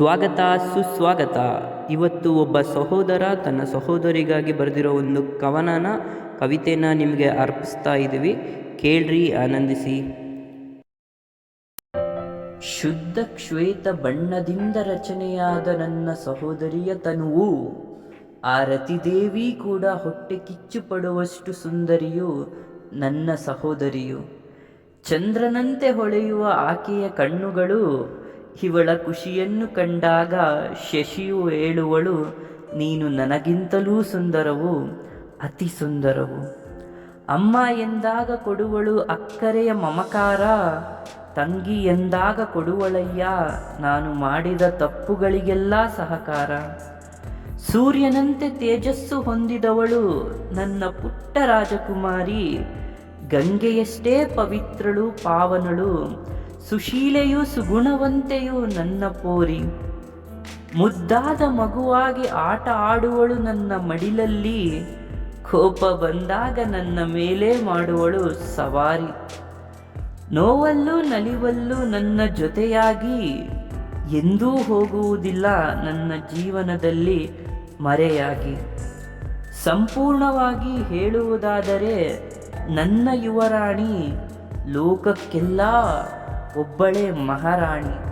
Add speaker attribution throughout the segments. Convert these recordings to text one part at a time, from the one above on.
Speaker 1: ಸ್ವಾಗತ ಸುಸ್ವಾಗತ. ಇವತ್ತು ಒಬ್ಬ ಸಹೋದರ ತನ್ನ ಸಹೋದರಿಗಾಗಿ ಬರೆದಿರೋ ಒಂದು ಕವನನ, ಕವಿತೆನ ನಿಮಗೆ ಅರ್ಪಿಸ್ತಾ ಇದ್ದೀವಿ. ಕೇಳ್ರಿ, ಆನಂದಿಸಿ. ಶುದ್ಧ ಶ್ವೇತ ಬಣ್ಣದಿಂದ ರಚನೆಯಾದ ನನ್ನ ಸಹೋದರಿಯ ತನುವು ಆ ರತಿದೇವಿ ಕೂಡ ಹೊಟ್ಟೆ ಕಿಚ್ಚು ಪಡುವಷ್ಟು ಸುಂದರಿಯು ನನ್ನ ಸಹೋದರಿಯು. ಚಂದ್ರನಂತೆ ಹೊಳೆಯುವ ಆಕೆಯ ಕಣ್ಣುಗಳು ಇವಳ ಖುಷಿಯನ್ನು ಕಂಡಾಗ ಶಶಿಯು ಹೇಳುವಳು, ನೀನು ನನಗಿಂತಲೂ ಸುಂದರವು, ಅತಿ ಸುಂದರವು. ಅಮ್ಮ ಎಂದಾಗ ಕೊಡುವಳು ಅಕ್ಕರೆಯ ಮಮಕಾರ, ತಂಗಿ ಎಂದಾಗ ಕೊಡುವಳಯ್ಯ, ನಾನು ಮಾಡಿದ ತಪ್ಪುಗಳಿಗೆಲ್ಲ ಸಹಕಾರ. ಸೂರ್ಯನಂತೆ ತೇಜಸ್ಸು ಹೊಂದಿದವಳು ನನ್ನ ಪುಟ್ಟ ರಾಜಕುಮಾರಿ, ಗಂಗೆಯಷ್ಟೇ ಪವಿತ್ರಳು, ಪಾವನಳು. ಸುಶೀಲೆಯು ಸುಗುಣವಂತೆಯೂ ನನ್ನ ಪೋರಿ. ಮುದ್ದಾದ ಮಗುವಾಗಿ ಆಟ ಆಡುವಳು ನನ್ನ ಮಡಿಲಲ್ಲಿ. ಕೋಪ ಬಂದಾಗ ನನ್ನ ಮೇಲೆ ಮಾಡುವಳು ಸವಾರಿ. ನೋವಲ್ಲೂ ನಲಿವಲ್ಲೂ ನನ್ನ ಜೊತೆಯಾಗಿ. ಎಂದೂ ಹೋಗುವುದಿಲ್ಲ ನನ್ನ ಜೀವನದಲ್ಲಿ ಮರೆಯಾಗಿ. ಸಂಪೂರ್ಣವಾಗಿ ಹೇಳುವುದಾದರೆ ನನ್ನ ಯುವರಾಣಿ ಲೋಕಕ್ಕೆಲ್ಲ ಒಬ್ಬಳೇ ಮಹಾರಾಣಿ.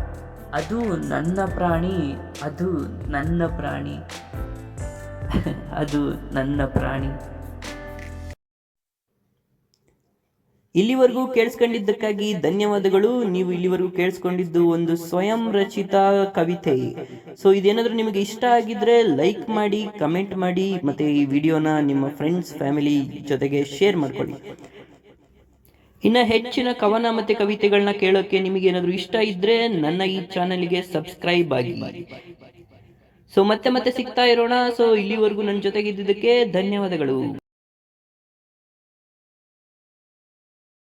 Speaker 1: ಅದು ನನ್ನ ಪ್ರಾಣಿ, ಅದು ನನ್ನ ಪ್ರಾಣಿ. ಅದು ನನ್ನ ಪ್ರಾಣಿ. ಇಲ್ಲಿವರೆಗೂ ಕೇಳಿಸ್ಕೊಂಡಿದ್ದಕ್ಕಾಗಿ ಧನ್ಯವಾದಗಳು. ನೀವು ಇಲ್ಲಿವರೆಗೂ ಕೇಳಿಸ್ಕೊಂಡಿದ್ದು ಒಂದು ಸ್ವಯಂ ರಚಿತ ಕವಿತೆ. ಸೊ ಇದೇನಾದರೂ ನಿಮಗೆ ಇಷ್ಟ ಆಗಿದ್ರೆ ಲೈಕ್ ಮಾಡಿ ಕಮೆಂಟ್ ಮಾಡಿ, ಮತ್ತೆ ಈ ವಿಡಿಯೋನ ನಿಮ್ಮ ಫ್ರೆಂಡ್ಸ್ ಫ್ಯಾಮಿಲಿ ಜೊತೆಗೆ ಶೇರ್ ಮಾಡ್ಕೊಳ್ಳಿ. ಇನ್ನು ಹೆಚ್ಚಿನ ಕವನ ಮತ್ತೆ ಕವಿತೆಗಳನ್ನ ಕೇಳೋಕೆ ನಿಮಗೆ ಏನಾದರೂ ಇಷ್ಟ ಇದ್ರೆ ನನ್ನ ಈ ಚಾನಲ್ಗೆ ಸಬ್ಸ್ಕ್ರೈಬ್ ಆಗಿ. ಸೊ ಮತ್ತೆ ಮತ್ತೆ ಸಿಗ್ತಾ ಇರೋಣ. ಸೊ ಇಲ್ಲಿವರೆಗೂ ನನ್ನ ಜೊತೆಗಿದ್ದಕ್ಕೆ ಧನ್ಯವಾದಗಳು.